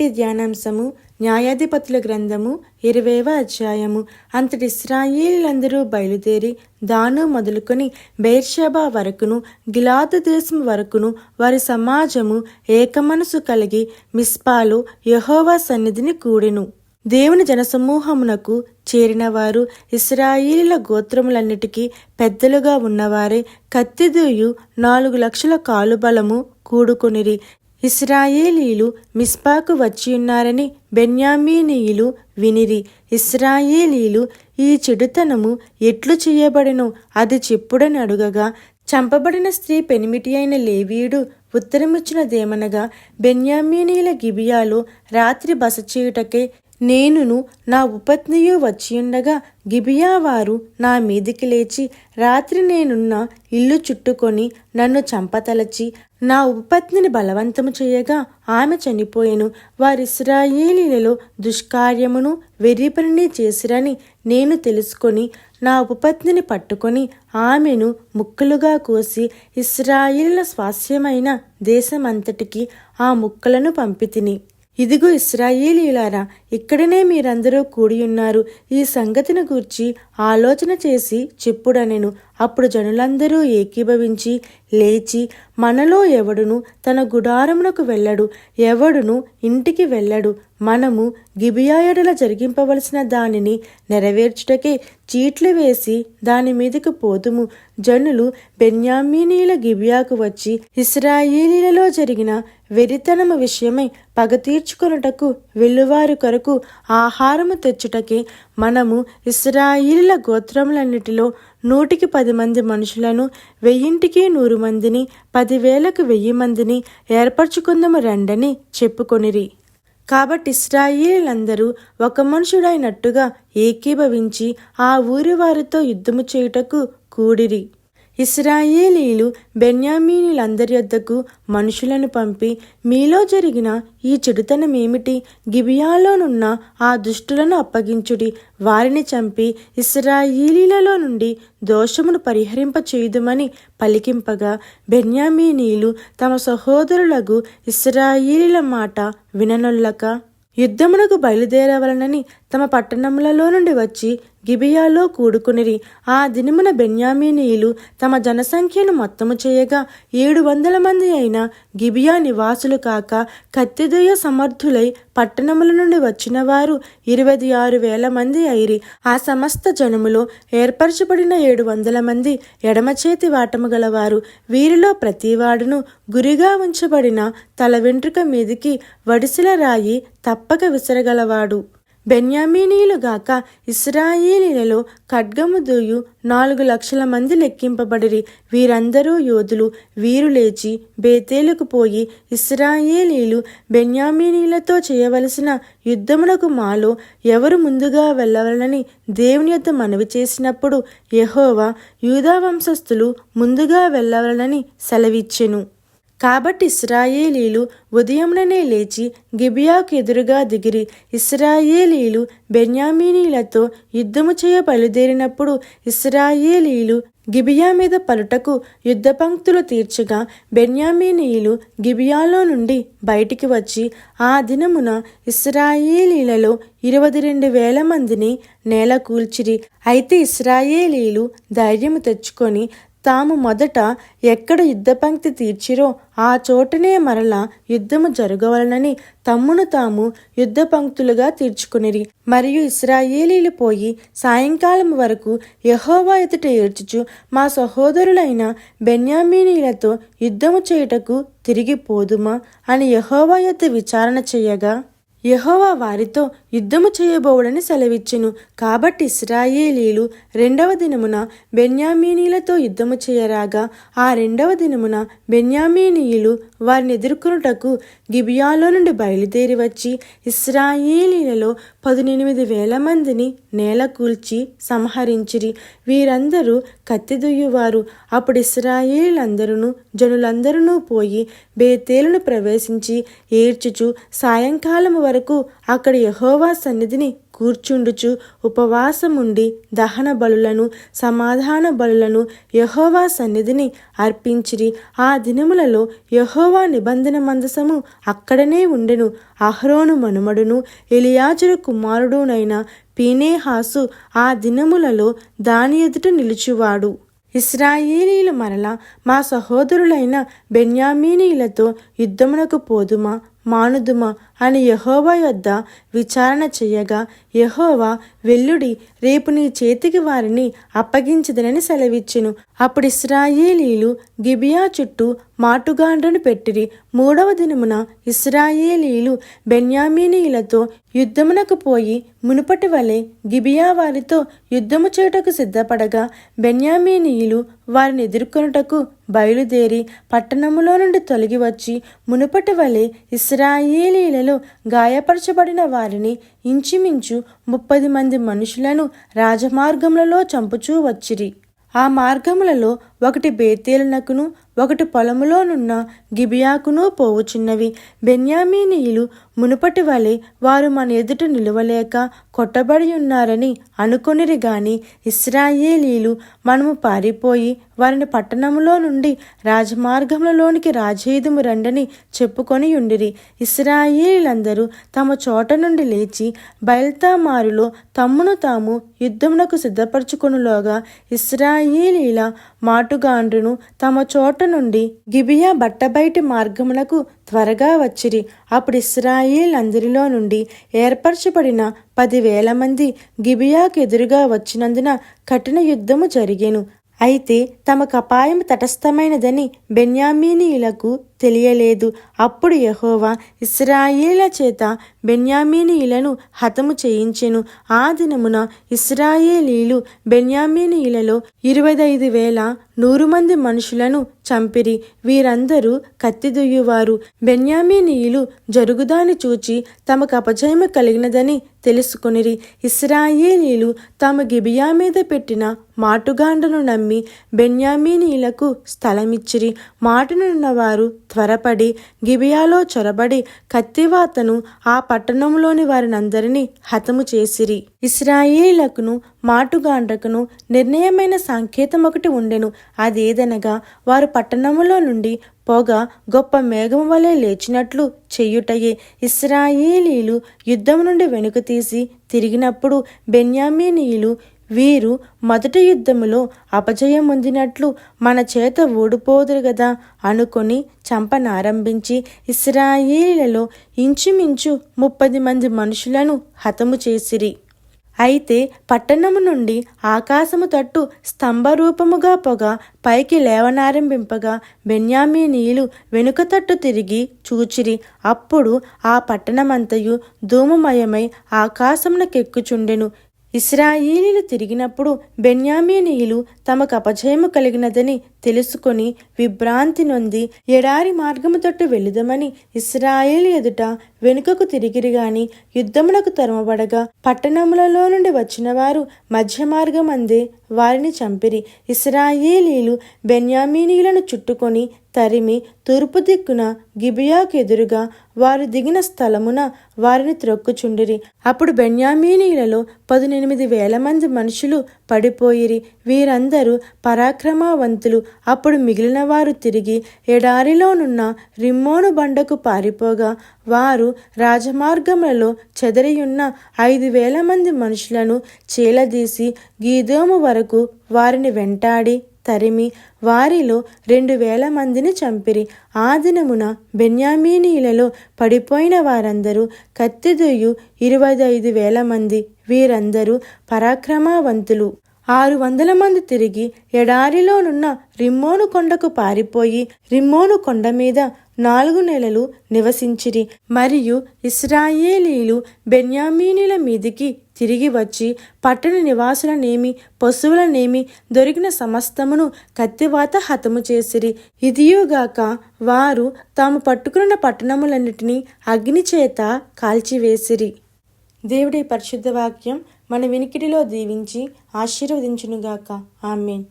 ఈనాటి ధ్యానాంశము న్యాయాధిపతుల గ్రంథము ఇరవైవ అధ్యాయము. అంతటి ఇస్రాయిలందరూ బయలుదేరి దాను మొదలుకొని బేర్షబా వరకును గిలాదు దేశం వరకును వారి సమాజము ఏకమనసు కలిగి మిస్పాలో యహోవా సన్నిధిని కూడెను. దేవుని జనసమూహమునకు చేరిన వారు గోత్రములన్నిటికీ పెద్దలుగా ఉన్నవారే. కత్తిదూయు నాలుగు లక్షల కాలుబలము కూడుకొనిరి. ఇస్రాయేలీలు మిస్పాకు వచ్చియున్నారని బెన్యామీనీయులు వినిరి. ఇస్రాయేలీలు ఈ చెడుతనము ఎట్లు చేయబడెను? అది చెప్పుడని అడుగగా చంపబడిన స్త్రీ పెనిమిటి అయిన లేవీయుడు ఉత్తరమిచ్చినదేమనగా బెన్యామీనీల గిబియాలో రాత్రి బస చేయుటకే నేనును నా ఉపత్నియు వచ్చియుండగా గిబియా వారు నా మీదికి లేచి రాత్రి నేనున్న ఇల్లు చుట్టుకొని నన్ను చంపతలచి నా ఉపపత్నిని బలవంతము చేయగా ఆమె చనిపోయెను. వారిస్రాయేలీలలో దుష్కార్యమును వెర్రిపనిని చేసిరని నేను తెలుసుకొని నా ఉపపత్నిని పట్టుకొని ఆమెను ముక్కలుగా కోసి ఇస్రాయేలీల స్వాస్యమైన దేశమంతటికి ఆ ముక్కలను పంపితిని. ఇదిగో ఇస్రాయేలీలారా ఇక్కడనే మీరందరూ కూడి ఉన్నారు. ఈ సంగతిని గూర్చి ఆలోచన చేసి చెప్పుడనెను. అప్పుడు జనులందరూ ఏకీభవించి లేచి మనలో ఎవడును తన గుడారమునకు వెళ్ళడు ఎవడును ఇంటికి వెళ్ళడు. మనము గిబియాయడల జరిగింపవలసిన దానిని నెరవేర్చుటకే చీట్లు వేసి దాని మీదకు పోతుము జనులు బెన్యామీనీల గిబియాకు వచ్చి ఇస్రాయేలీలలో జరిగిన వెరితనము విషయమై పగ తీర్చుకొనుటకు వెళ్ళువారి కొరకు ఆహారము తెచ్చుటకే మనము ఇస్రాయిల గోత్రములన్నిటిలో నూటికి పది మంది మనుషులను వెయ్యింటికి నూరు మందిని పదివేలకు వెయ్యి మందిని ఏర్పరచుకుందము రండని చెప్పుకొనిరి. కాబట్టి ఇస్రాయేలందరూ ఒక మనుషుడైనట్టుగా ఏకీభవించి ఆ ఊరి వారితో యుద్ధము చేయుటకు కూడిరి. ఇస్రాయేలీలు బెన్యామీనులందరి యొద్దకు మనుషులను పంపి మీలో జరిగిన ఈ చెడుతనమేమిటి? గిబియాలోనున్న ఆ దుష్టులను అప్పగించుడి. వారిని చంపి ఇస్రాయేలీలలో నుండి దోషమును పరిహరింప చేయుదుమని పలికింపగా బెన్యామీనీలు తమ సహోదరులకు ఇస్రాయేలీల మాట విననొల్లక యుద్ధమునకు బయలుదేరవలనని తమ పట్టణములలో నుండి వచ్చి గిబియాలో కూడుకునిరి. ఆ దినమున బెన్యామీనీయులు తమ జనసంఖ్యను మొత్తము చేయగా ఏడు వందల మంది అయిన గిబియా నివాసులు కాక కత్తిదయ సమర్థులై పట్టణముల నుండి వచ్చిన వారు ఇరవై ఆరు వేల మంది అయిరి. ఆ సమస్త జనములో ఏర్పరచబడిన ఏడు వందల మంది ఎడమ చేతి వాటము గలవారు. వీరిలో ప్రతివాడును గురిగా ఉంచబడిన తల వెంట్రుక మీదికి వడిసిల రాయి తప్పక విసరగలవాడు. బెన్యామీనీలుగాక ఇస్రాయేలీలలో ఖడ్గము దూయు నాలుగు లక్షల మంది లెక్కింపబడిరి. వీరందరూ యోధులు. వీరు లేచి బేతేలుకు పోయి ఇస్రాయేలీలు బెన్యామీనీలతో చేయవలసిన యుద్ధమునకు మాలో ఎవరు ముందుగా వెళ్ళవలనని దేవుని యొద్ద మనవి చేసినప్పుడు యహోవా యూదా వంశస్థులు ముందుగా వెళ్ళవలనని సెలవిచ్చెను. కాబట్టి ఇస్రాయేలీలు ఉదయంలోనే లేచి గిబియాకు ఎదురుగా దిగిరి. ఇస్రాయేలీలు బెన్యామీనీలతో యుద్ధము చేయ బయలుదేరినప్పుడు ఇస్రాయేలీలు గిబియా మీద పలుటకు యుద్ధ పంక్తులు తీర్చగా బెన్యామీనీయులు గిబియాలో నుండి బయటికి వచ్చి ఆ దినమున ఇస్రాయేలీలలో ఇరవై రెండు వేల మందిని నేల కూల్చిరి. అయితే ఇస్రాయేలీలు ధైర్యము తెచ్చుకొని తాము మొదట ఎక్కడ యుద్ధపంక్తి తీర్చిరో ఆ చోటనే మరలా యుద్ధము జరగవలనని తమ్మును తాము యుద్ధపంక్తులుగా తీర్చుకునిరి. మరియు ఇస్రాయేలీలు పోయి సాయంకాలం వరకు యహోవా ఎదుట ఏడ్చుచు మా సహోదరులైన బెన్యామీనీలతో యుద్ధము చేయుటకు తిరిగి పోదుమా అని యహోవా యొద్ద విచారణ చేయగా యహోవా వారితో యుద్ధము చేయబోవుడని సెలవిచ్చెను. కాబట్టి ఇస్రాయేలీలు రెండవ దినమున బెన్యామీనీలతో యుద్ధము చేయరాగా ఆ రెండవ దినమున బెన్యామీనీయులు వారిని ఎదుర్కొనుటకు గిబియాలో నుండి బయలుదేరి వచ్చి ఇస్రాయేలీలలో పదునెనిమిది వేల మందిని నేల కూల్చి సంహరించిరి. వీరందరూ కత్తిదుయ్యువారు. అప్పుడు ఇస్రాయేలందరూ జనులందరూ పోయి బేతేలును ప్రవేశించి ఏడ్చుచు సాయంకాలము వరకు అక్కడ యహోవా సన్నిధిని కూర్చుండుచు ఉపవాసముండి దహన బలులను సమాధాన బలులను యహోవా సన్నిధిని అర్పించిరి. ఆ దినములలో యహోవా నిబంధన మందసము అక్కడనే ఉండెను. అహ్రోను మనుమడును ఎలియాజరు కుమారుడునైన పీనేహాసు ఆ దినములలో దాని ఎదుట నిలుచువాడు. ఇస్రాయేలీలు మరల మా సహోదరులైన బెన్యామీనీలతో యుద్ధమునకు పోదుమా? మానుదుమా అని యహోవా యొద్ద విచారణ చెయ్యగా యహోవా వెల్లుడి రేపు నీ చేతికి వారిని అప్పగించదనని సెలవిచ్చును. అప్పుడు ఇస్రాయేలీలు గిబియా చుట్టూ మాటుగాండ్రను పెట్టిరి. మూడవ దినమున ఇస్రాయేలీలు బెన్యామీనీయులతో యుద్ధమునకు పోయి మునుపటి వలె గిబియా వారితో యుద్ధము చేయుటకు సిద్ధపడగా బెన్యామీనీయులు వారిని ఎదుర్కొనుటకు బయలుదేరి పట్టణములో నుండి తొలగి వచ్చి మునుపటి వలె ఇస్రాయేలీలలో గాయపరచబడిన వారిని ఇంచుమించు ముప్పది మంది మనుషులను రాజమార్గములలో చంపుచూ వచ్చిరి. ఆ మార్గములలో ఒకటి బేతేలునకును ఒకటి పొలములోనున్న గిబియాకును పోవుచున్నవి బెన్యామీనీయులు మునుపటి వలె వారు మన ఎదుట నిలువలేక కొట్టబడి ఉన్నారని అనుకొనిరి గాని ఇస్రాయేలీలు మనము పారిపోయి వారిని పట్టణములో నుండి రాజమార్గములలోనికి రాజేదుము రండని చెప్పుకొని ఉండిరి. ఇస్రాయేలీలందరూ తమ చోట నుండి లేచి బయల్తామారులో తమ్మును తాము యుద్ధమునకు సిద్ధపరచుకునులోగా ఇస్రాయేలీల మాటుగాండ్రును తమ చోట నుండి గిబియా బట్టబయటి మార్గమునకు త్వరగా వచ్చిరి. అప్పుడు ఇస్రాయి అందరిలో నుండి ఏర్పరచబడిన పదివేల మంది గిబియాకు ఎదురుగా వచ్చినందున కఠిన యుద్ధము జరిగెను. అయితే తమ కపాయం తటస్థమైనదని బెన్యామీనీయులకు తెలియలేదు. అప్పుడు యహోవా ఇస్రాయేల చేత బెన్యామీనీయులను హతము చేయించెను. ఆ దినమున ఇస్రాయేలీలు బెన్యామీనీయులలో ఇరవై ఐదు వేల నూరు మంది మనుషులను చంపిరి. వీరందరూ కత్తిదుయ్యువారు. బెన్యామీనీయులు జరుగుదాని చూచి తమకు అపజయము కలిగినదని తెలుసుకొనిరి. ఇస్రాయేలీలు తమ గిబియా మీద పెట్టిన మాటుగాండను నమ్మి బెన్యామీనీయులకు స్థలమిచ్చిరి. మాటనున్నవారు త్వరపడి గిబియాలో చొరబడి కత్తివాతను ఆ పట్టణంలోని వారినందరినీ హతము చేసిరి. ఇస్రాయేలకును మాటుగాండ్రకును నిర్ణయమైన సంకేతం ఒకటి ఉండెను. అదేదనగా వారు పట్టణములో నుండి పొగ గొప్ప మేఘం వలె లేచినట్లు చెయ్యుటయే ఇస్రాయేలీలు యుద్ధం నుండి వెనుక తీసి తిరిగినప్పుడు బెన్యామీనీయులు వీరు మొదటి యుద్ధములో అపజయం పొందినట్లు మన చేత ఓడిపోదురు గదా అనుకొని చంపనారంభించి ఇస్రాయేలీలలో ఇంచుమించు ముప్పది మంది మనుషులను హతము చేసిరి. అయితే పట్టణము నుండి ఆకాశము తట్టు స్తంభరూపముగా పొగ పైకి లేవనారంభింపగా బెన్యామీనీయులు వెనుక తట్టు తిరిగి చూచిరి. అప్పుడు ఆ పట్టణమంతయు ధూమమయమై ఆకాశమునకెక్కుచుండెను. ఇస్రాయేలీలు తిరిగినప్పుడు బెన్యామీనీయులు తమకు అపజయము కలిగినదని తెలుసుకొని విభ్రాంతి నొంది ఎడారి మార్గము తట్టు వెళుదమని ఇస్రాయేల్ ఎదుట వెనుకకు తిరిగిరి గాని యుద్ధమునకు తరమబడగా పట్టణములలో నుండి వచ్చిన వారు మధ్య మార్గమందే వారిని చంపిరి. ఇస్రాయేలీలు బెన్యామీనీలను చుట్టుకొని తరిమి తూర్పు దిక్కున గిబియాకు ఎదురుగా వారు దిగిన స్థలమున వారిని త్రొక్కుచుండిరి. అప్పుడు బెన్యామీనీలలో పదునెనిమిది వేల మంది మనుషులు పడిపోయిరి. వీరందరూ పరాక్రమవంతులు. అప్పుడు మిగిలిన వారు తిరిగి ఎడారిలోనున్న రిమ్మోను బండకు పారిపోగా వారు రాజమార్గములలో చెదరియున్న ఐదు వేల మంది మనుషులను చీలదీసి గీదోము వరకు వారిని వెంటాడి తరిమి వారిలో రెండు వేల మందిని చంపిరి. ఆ దినమున బెన్యామీనీలలో పడిపోయిన వారందరూ కత్తిదొయ్యు ఇరవై ఐదు వేల మంది. వీరందరూ పరాక్రమవంతులు. ఆరు వందల మంది తిరిగి ఎడారిలోనున్న రిమ్మోను కొండకు పారిపోయి రిమ్మోను కొండ మీద నాలుగు నెలలు నివసించిరి. మరియు ఇస్రాయేలీలు బెన్యామీనుల మీదికి తిరిగి వచ్చి పట్టణ నివాసులనేమి పశువులనేమి దొరికిన సమస్తమును కత్తివాత హతము చేసిరి. ఇదియుగాక వారు తాము పట్టుకున్న పట్టణములన్నిటినీ అగ్ని చేత కాల్చివేసిరి. దేవుడి పరిశుద్ధ వాక్యం. మన వినికిడిలో దీవించి ఆశీర్వదించునుగాక. ఆమెన్.